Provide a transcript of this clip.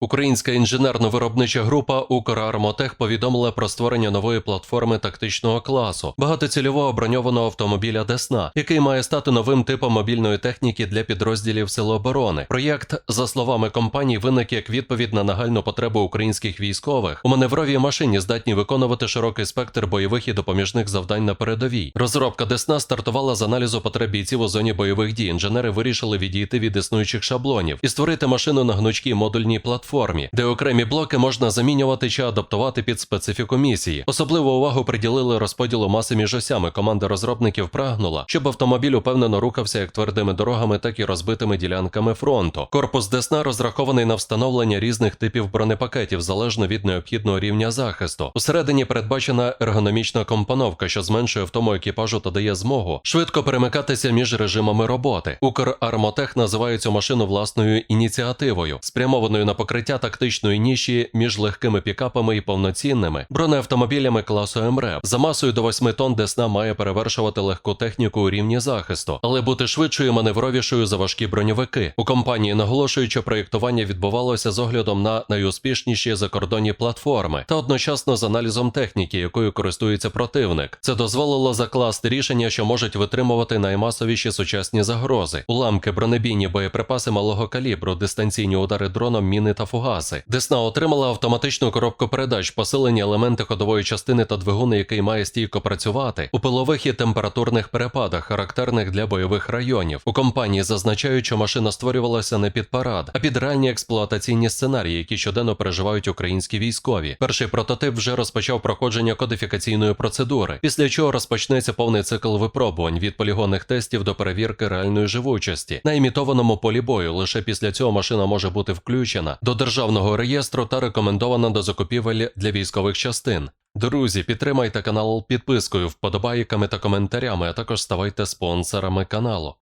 Українська інженерно-виробнича група «Укрармотех» повідомила про створення нової платформи тактичного класу, багатоцільового броньованого автомобіля Десна, який має стати новим типом мобільної техніки для підрозділів Сил оборони. Проєкт, за словами компанії, виник як відповідь на нагальну потребу українських військових у маневровій машині, здатні виконувати широкий спектр бойових і допоміжних завдань на передовій. Розробка Десна стартувала з аналізу потреб бійців у зоні бойових дій. Інженери вирішили відійти від існуючих шаблонів і створити машину на гнучкій модульній платформі, де окремі блоки можна замінювати чи адаптувати під специфіку місії. Особливу увагу приділили розподілу маси між осями. Команда розробників прагнула, щоб автомобіль упевнено рухався як твердими дорогами, так і розбитими ділянками фронту. Корпус Десна розрахований на встановлення різних типів бронепакетів залежно від необхідного рівня захисту. Усередині передбачена ергономічна компоновка, що зменшує втому екіпажу та дає змогу швидко перемикатися між режимами роботи. Укрармотех називає цю машину власною ініціативою, спрямованою на покриття тактичної ніші між легкими пікапами і повноцінними бронеавтомобілями класу МРЕВ. За масою до 8 тонн Десна має перевершувати легку техніку у рівні захисту, але бути швидшою і маневровішою за важкі броньовики. У компанії наголошують, що проєктування відбувалося з оглядом на найуспішніші закордонні платформи та одночасно з аналізом техніки, якою користується противник. Це дозволило закласти рішення, що можуть витримувати наймасовіші сучасні загрози: уламки, бронебійні боєприпаси малого калібру, дистанційні удари дроном, міни та фугаси. Десна отримала автоматичну коробку передач, посилені елементи ходової частини та двигун, який має стійко працювати у пилових і температурних перепадах, характерних для бойових районів. У компанії зазначають, що машина створювалася не під парад, а під реальні експлуатаційні сценарії, які щоденно переживають українські військові. Перший прототип вже розпочав проходження кодифікаційної процедури, після чого розпочнеться повний цикл випробувань від полігонних тестів до перевірки реальної живучості на імітованому полі бою. Лише після цього машина може бути включена до державного реєстру та рекомендована до закупівель для військових частин. Друзі, підтримайте канал підпискою, вподобайками та коментарями, а також ставайте спонсорами каналу.